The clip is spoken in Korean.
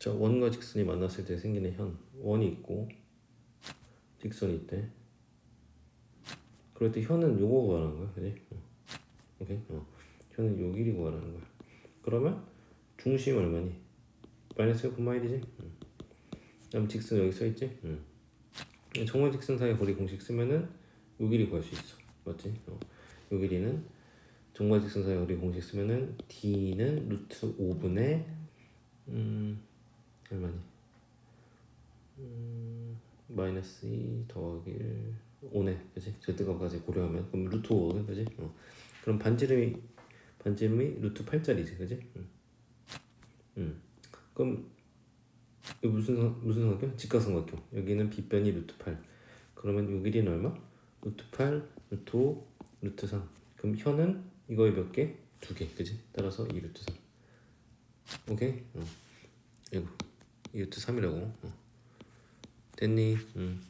자 원과 직선이 만났을 때 생기는 현 원이 있고 직선이 있대 그럴 때 현은 요거 구하는 거야 그지? 어. 오케이? 어. 현은 요 길이 구하는 거야 그러면 중심 얼마니? 마이너스 9마일이지? 응. 그다음 직선 여기 써있지? 응. 정원 직선 사이 거리 공식 쓰면은 요 길이 구할 수 있어 맞지? 어. 요 길이는 정과 직선 사이 거리 공식 쓰면은 d는 루트 5분의 음 얼마니? 음 마이너스 2 더하기 1 5네 그지? z값까지 고려하면 그럼 루트 5거든 그지? 어. 그럼 반지름이 반지름이 루트 8짜리지 그지? 응. 응. 그럼 이거 무슨 상- 무슨 삼각형? 직각삼각형. 여기는 빗변이 루트 8. 그러면 요 길이는 얼마? 루트 8, 루트 5, 루트 3. 그럼 현은 이거에 몇 개? 두 개. 그지? 따라서 2 루트 3. 오케이? 어. 이거 2 루트 3이라고. 어. 됐니? 응.